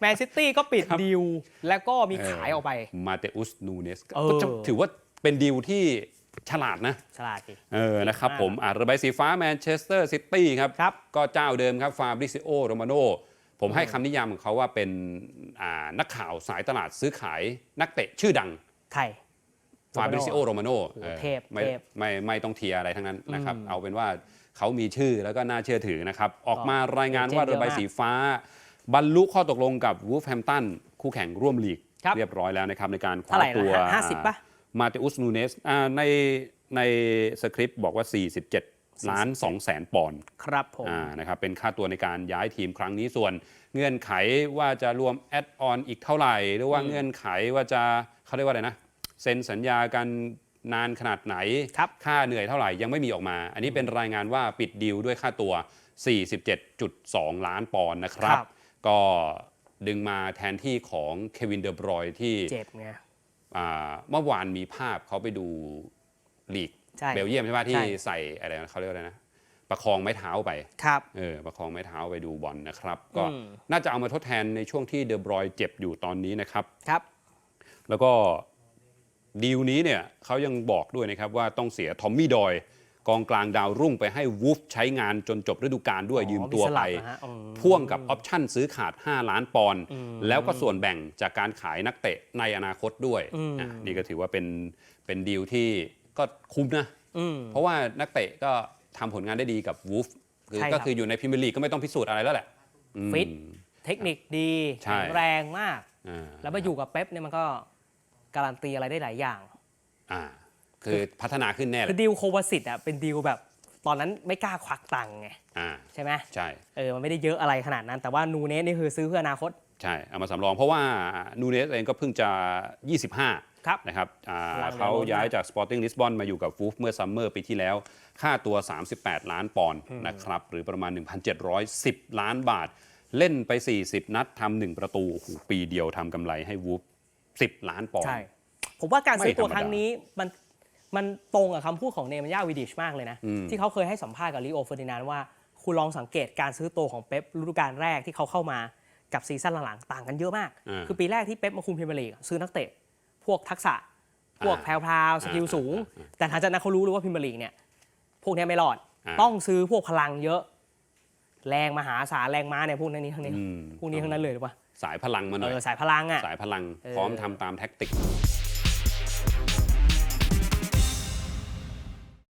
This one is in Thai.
แมนซิตี้ก็ปิดครับดีลแล้วก็มีขายออกไป มาเตอุสนูเนสเออก็จะถือว่าเป็นดีลที่ฉลาดนะ ฉลาดดิเออนะครับมากผมอะระบายสีฟ้าแมนเชสเตอร์ซิตี้ครับครับ ก็เจ้าเดิมครับฟาบริซิโอโรมาโนผมให้คำนิยามของเขาว่าเป็นอ่านักข่าวสายตลาดซื้อขายนักเตะชื่อดังไทยฟาบริซิโอโรมาโนโอ้โหเทพไม่เทพไม่ไม่ต้องเทียร์อะไรทั้งนั้นนะครับอืมเอาเป็นว่าเขามีชื่อแล้วก็น่าเชื่อถือนะครับ ออกมารายงานว่าเจนเยอะระบายมากสีฟ้า บรรลุข้อตกลงกับวูฟแฮมตันคู่แข่งร่วมลีก ครับ เรียบร้อยแล้วนะครับในการคเท่าว้าไหร่ตัวนะห้าสิบป่ะมาเตอุสนูเนสอ่าในในสคริปต์บอกว่า 47 ล้าน2แสนปอนด์ ครับผม อ่านะครับเป็นค่าตัวในการย้ายทีมครั้งนี้ส่วน เงื่อนไขว่าจะรวมแอดออนอีกเท่าไหร่ หรือว่าอืมเงื่อนไขว่าจะเขาเรียกว่าอะไรนะเซ็นสัญญากันนานขนาดไหน ครับ ค่าเหนื่อยเท่าไหร่ยังไม่มีออกมา อันนี้เป็นรายงานว่าปิดดีลด้วยค่าตัว 47.2 ล้านปอนด์นะครับครับ ก็ดึงมาแทนที่ของเควินเดอบรอยที่เจ็บไง อ่าเมื่อวานมีภาพเขาไปดูลีกใช่เบลเยียมใช่ไหมที่ใช่ ใส่อะไรนะเขาเรียกว่าอะไรนะ ประคองไม้เท้าไป ครับ เออประคองไม้เท้าไปดูบอลนะครับ ก็อืม น่าจะเอามาทดแทนในช่วงที่เดอบรอยเจ็บอยู่ตอนนี้นะครับ ครับ แล้วก็ดีลนี้เนี่ยเขายังบอกด้วยนะครับว่าต้องเสียทอมมี่ดอย กองกลางดาวรุ่งไปให้วูฟใช้งานจนจบฤดูกาลด้วยอ๋อยืมตัวมีสไปลับนะฮะอืมพ่วงกับออปชั่นซื้อขาด 5 ล้านปอนด์อืมแล้วก็ส่วนแบ่งจากการขายนักเตะในอนาคตด้วยอืมอะนี่ก็ถือว่าเป็นเป็นดีลที่ก็คุ้มนะอืมเพราะว่านักเตะก็ทำผลงานได้ดีกับวูฟคือใช่ครับก็คืออยู่ในพรีเมียร์ลีกก็ไม่ต้องพิสูจน์อะไรแล้วแหละอืมฟิตเทคนิคดีใช่แข็งแรงมากอ่าแล้วมาอยู่กับเป๊ปเนี่ยมันก็การันตีอะไรได้หลายอย่างอ่า คือพัฒนาขึ้นแน่เลคือยดีลโควาสิตอะเป็นดีลแบบตอนนั้นไม่กล้าควักตังค์ไงอ่าใช่ไหมใช่ เออมันไม่ได้เยอะอะไรขนาดนั้น แต่ว่านูเนสนี่คือซื้อเพื่ออนาคต ใช่ เอามาสำรองเพราะว่านูเนสเองก็เพิ่งจะ 25 ครับนะครับอ่าพลังเขาล้นย้ายจาก Sporting Lisbon มาอยู่กับฟูฟเมื่อซัมเมอร์ปีที่แล้ว ค่าตัว 38 ล้านปอนด์นะครับ หรือประมาณ 1,710 ล้านบาท เล่นไป 40 นัดทำหนึ่งประตูโอ้โหปีเดียวทำกำไรให้วูฟ10 ล้านปอนด์ใช่ผมว่าการซื้อตัวไม่ธรรมดาครั้งนี้มัน มันตรงกับคำพูดของเนมันยาวิดิชมากเลยนะ อืม ที่เขาเคยให้สัมภาษณ์กับลิโอเฟอร์ดินานด์ว่า คุณลองสังเกตการซื้อตัวของเป๊ปฤดูกาลแรกที่เขาเข้ามากับซีซั่นหลังๆ ต่างกันเยอะมาก อ่าคือปีแรกที่เป๊ปมาคุมพรีเมียร์ลีกซื้อนักเตะ พวกทักษะ พวกอ่าแพรวๆสกิลอ่าสูงอ่าแต่หลังจากนั้นเขารู้เลยว่าพรีเมียร์ลีกเนี่ยพวกเนี้ยไม่รอดอ่า ต้องซื้อพวกพลังเยอะ แรงมหาศาลแรงม้าเนี่ยพวกนี้ทั้งนี้อืมพวกนี้ทั้งนั้นเลยหรือเปล่าสายพลังมาหน่เออยอสายพลังอะ สายพลังเออพร้อมทำตามแท็กติก